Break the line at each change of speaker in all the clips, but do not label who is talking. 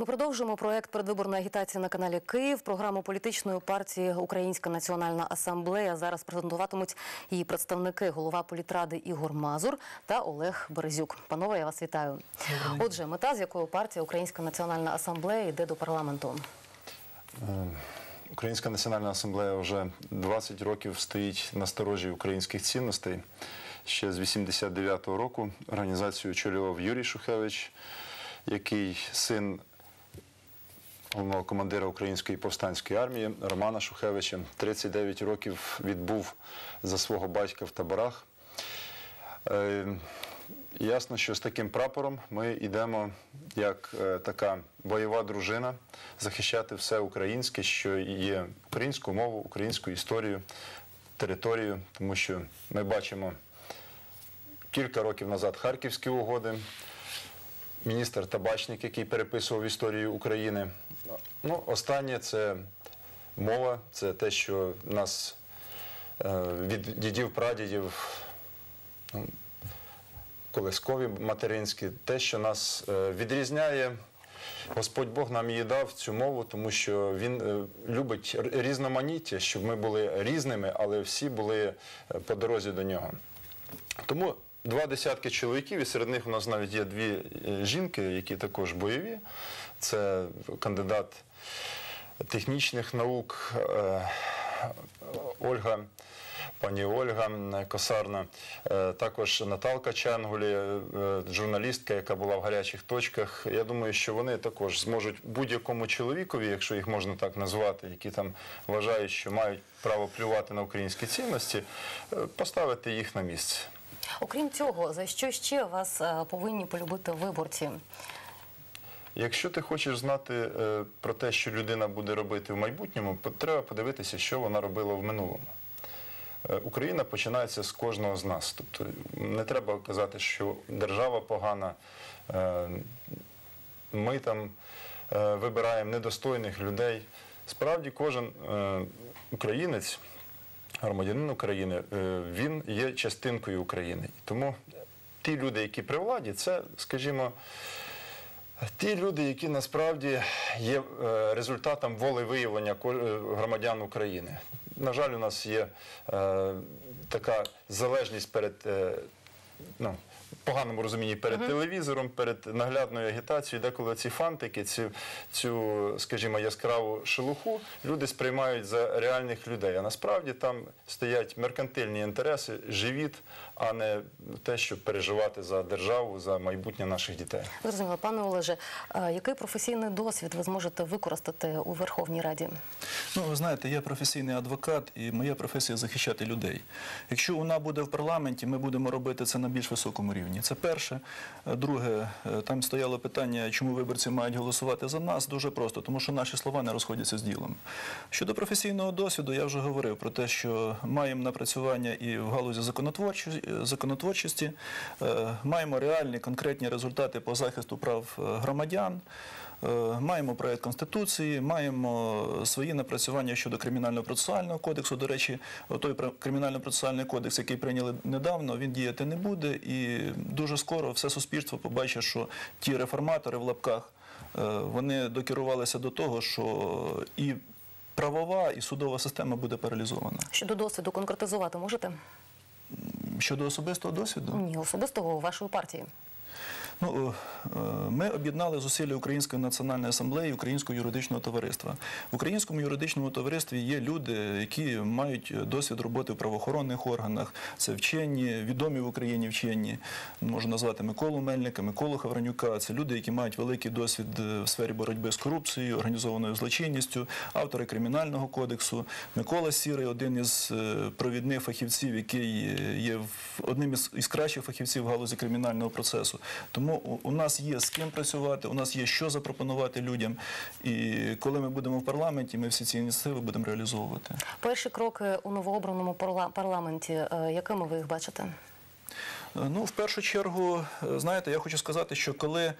Ми продовжуємо проект передвиборної агітації на каналі Київ. Програму політичної партії Українська національна асамблея зараз презентуватимуть її представники голова політради Ігор Мазур та Олег Березюк. Панове, я вас вітаю. Отже, мета, з якою партія Українська національна асамблея йде до парламенту.
Українська національна асамблея вже 20 років стоїть на сторожі українських цінностей. Ще з 89-го року організацію очолював Юрій Шухевич, який син головного командира Української повстанської армії Романа Шухевича. 39 років відбув за свого батька в таборах. Е, Ясно, що з таким прапором ми йдемо як е, така бойова дружина захищати все українське, що є українську мову, українську історію, територію, тому що ми бачимо кілька років назад харківські угоди, міністр Табачник, який переписував історію України. Ну, останнє це мова, це те, що нас е, від дідів прадідів колискові материнські, те, що нас е, відрізняє. Господь Бог нам її дав цю мову, тому що Він е, любить різноманіття, щоб ми були різними, але всі були по дорозі до нього. Тому два десятки чоловіків, і серед них у нас навіть є дві е, жінки, які також бойові. Це кандидат технічних наук е, Ольга. Пані Ольга Косарна, е, також Наталка Чангулі, журналістка, яка була в гарячих точках. Я думаю, що вони також зможуть будь-якому чоловікові, якщо їх можна так назвати, які там вважають, що мають право плювати на українські цінності, поставити їх на місце.
Окрім цього, за що ще вас е, повинні полюбити виборці?
Якщо ти хочеш знати е, про те, що людина буде робити в майбутньому, треба подивитися, що вона робила в минулому. Е, Україна починається з кожного з нас. Тобто не треба казати, що держава погана, ми там вибираємо недостойних людей. Справді, кожен українець, громадянин України, е, він є частинкою України. Тому ті люди, які при владі, це, скажімо, Ті люди, які насправді є е, результатом волевиявлення е, громадян України. На жаль, у нас є така залежність перед ну, поганому розумінні перед телевізором, перед наглядною агітацією, деколи ці фантики, цю, цю, скажімо, яскраву шелуху люди сприймають за реальних людей. А насправді там стоять меркантильні інтереси, живіт, а не те, щоб переживати за державу, за майбутнє наших дітей.
Зрозуміло, пане Олеже, який професійний досвід ви зможете використати у Верховній Раді?
Ну, ви знаєте, я професійний адвокат, і моя професія захищати людей. Якщо вона буде в парламенті, ми будемо робити це на більш високому рівні. Це перше. Е, Друге, е, там стояло питання, чому виборці мають голосувати за нас. Дуже просто, тому що наші слова не розходяться з ділом. Щодо професійного досвіду, я вже говорив про те, що маємо напрацювання і в галузі законотворчості, законотворчості е, маємо реальні конкретні результати по захисту прав е, громадян. Е, Маємо проєкт Конституції, маємо свої напрацювання щодо кримінально-процесуального кодексу. До речі, той кримінально-процесуальний кодекс, який прийняли недавно, він діяти не буде. І дуже скоро все суспільство побачить, що ті реформатори в лапках е, вони докерувалися до того, що і правова, і судова система буде паралізована.
Щодо досвіду конкретизувати можете?
Щодо особистого досвіду.
Ні, особистого вашої партії.
Ну, е, е, ми об'єднали зусилля Української національної асамблеї Українського юридичного товариства. В Українському юридичному товаристві є люди, які мають досвід роботи в правоохоронних органах. Це вчені, відомі в Україні вчені. Можу назвати Миколу Мельника, Миколу Хавранюка. Це люди, які мають великий досвід е, в сфері боротьби з корупцією, організованою злочинністю, автори кримінального кодексу. Микола Сірий, один із провідних фахівців, який є одним із кращих фахівців в галузі кримінального процесу. Тому у, у нас є з ким працювати, у нас є що запропонувати людям. І коли ми будемо в парламенті, ми всі ці ініціативи будемо реалізовувати.
Перші кроки у новообраному парла- парламенті, е, якими ви їх бачите?
Е, Ну, в першу чергу, е, знаєте, я хочу сказати, що коли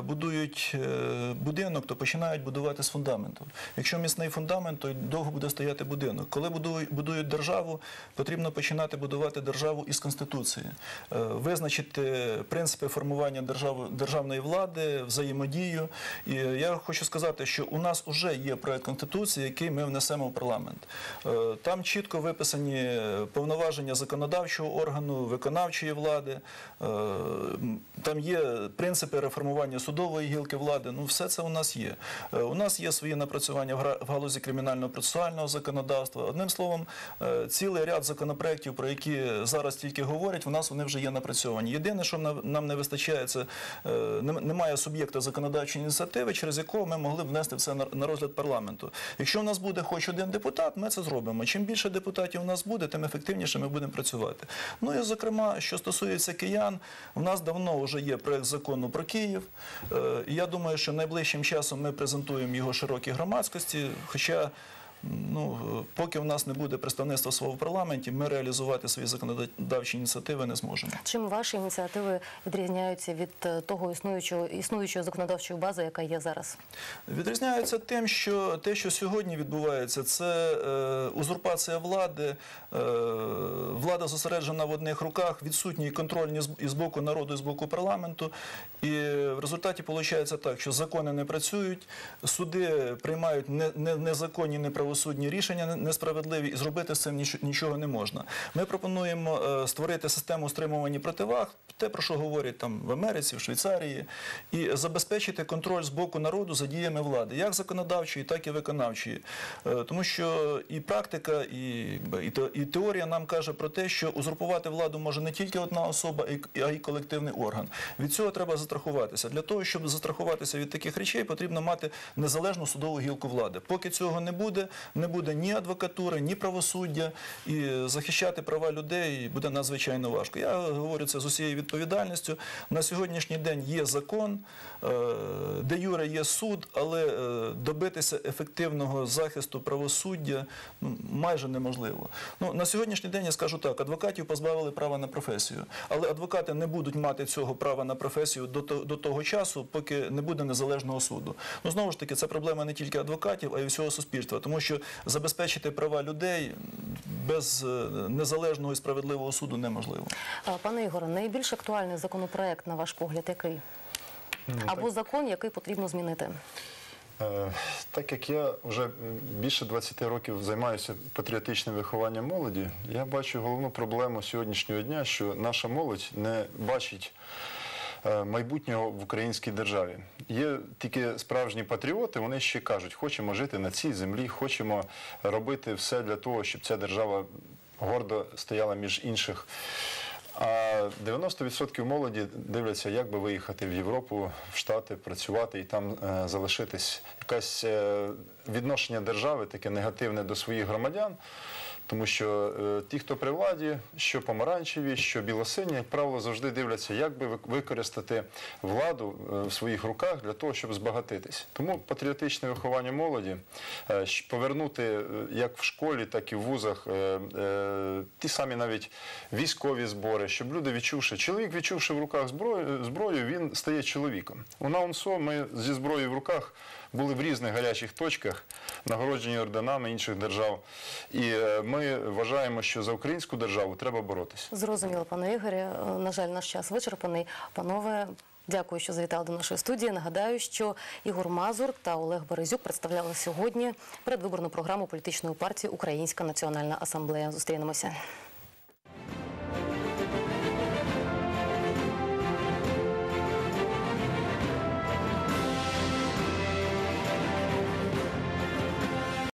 будують е, будинок, то починають будувати з фундаменту. Якщо міцний фундамент, то довго буде стояти будинок. Коли будують, державу, потрібно починати будувати державу із конституції, Е, визначити принципи формування державної влади, взаємодію. І я хочу сказати, що у нас вже є проект конституції, який ми внесемо в парламент. Е, Там чітко виписані повноваження законодавчого органу, виконавчої влади. Е, Там є принципи реформування судової гілки влади. Ну, все це у нас є. Е, У нас є свої напрацювання в в галузі кримінального процесуального законодавства. Одним словом, е, цілий ряд законопроєктів, про які зараз тільки говорять, у нас вони вже є напрацьовані. Єдине, що нам- не вистачає, це е, немає суб'єкта законодавчої ініціативи, через якого ми могли б внести це на- розгляд парламенту. Якщо в нас буде хоч один депутат, ми це зробимо. Чим більше депутатів у нас буде, тим ефективніше ми будемо працювати. Ну і зокрема, що стосується киян, у нас давно вже є проект закону про Київ. Е, І я думаю, що найближчим часом ми презентуємо його широкій громадськості. Хоча Ну, поки в нас не буде представництва свого в парламенті, ми реалізувати свої законодавчі ініціативи не зможемо.
Чим ваші ініціативи відрізняються від е, того існуючого існуючої законодавчої бази, яка є зараз?
Відрізняються тим, що те, що сьогодні відбувається, це е, узурпація влади, е, влада зосереджена в одних руках, відсутній контроль і з боку народу, і з боку парламенту. І в результаті виходить так, що закони не працюють, суди приймають не- не- незаконні, неправосудні рішення, несправедливі, і зробити з цим ніч- нічого не можна. Ми пропонуємо е, створити систему стримування противаг, те, про що говорять там в Америці, в Швейцарії, і забезпечити контроль з боку народу за діями влади, як законодавчої, так і виконавчої. Е, Тому що і практика, і, і теорія нам каже про те, що узурпувати владу може не тільки одна особа, а й колективний орган. Від цього треба застрахуватися. Для того, щоб застрахуватися від таких речей, потрібно мати незалежну судову гілку влади. Поки цього не буде, не буде ні адвокатури, ні правосуддя, і захищати права людей буде надзвичайно важко. Я говорю це з усією відповідальністю. На сьогоднішній день є закон, е, де юре є суд, але е, добитися ефективного захисту правосуддя ну, майже неможливо. Ну, на сьогоднішній день я скажу так: адвокатів позбавили права на професію, але адвокати не будуть мати цього права на професію до, того часу, поки не буде незалежного суду. Ну знову ж таки, це проблема не тільки адвокатів, а й всього суспільства, тому що забезпечити права людей без е, незалежного і справедливого суду неможливо.
Пане Ігоре, найбільш актуальний законопроект, на ваш погляд, який? Або закон, який потрібно змінити?
Е, Так як я вже більше 20 років займаюся патріотичним вихованням молоді, я бачу головну проблему сьогоднішнього дня, що наша молодь не бачить е, майбутнього в українській державі. Є тільки справжні патріоти, вони ще кажуть, хочемо жити на цій землі, хочемо робити все для того, щоб ця держава гордо стояла між інших. А 90% молоді дивляться, як би виїхати в Європу, в Штати, працювати і там е, залишитись. Якесь е, відношення держави таке негативне до своїх громадян. Тому що е, ті, хто при владі, що помаранчеві, що білосині, як правило, завжди дивляться, як би використати владу е, в своїх руках для того, щоб збагатитись. Тому патріотичне виховання молоді, е, повернути як в школі, так і в вузах ті самі навіть військові збори, щоб люди відчувши, чоловік відчувши в руках зброю, він стає чоловіком. У НАУНСО ми зі зброєю в руках були в різних гарячих точках, нагороджені орденами інших держав. І ми вважаємо, що за українську державу треба боротися.
Зрозуміло, пане Ігорі. Е, На жаль, наш час вичерпаний. Панове, дякую, що завітали до нашої студії. Нагадаю, що Ігор Мазур та Олег Березюк представляли сьогодні передвиборну програму політичної партії Українська національна асамблея. Зустрінемося.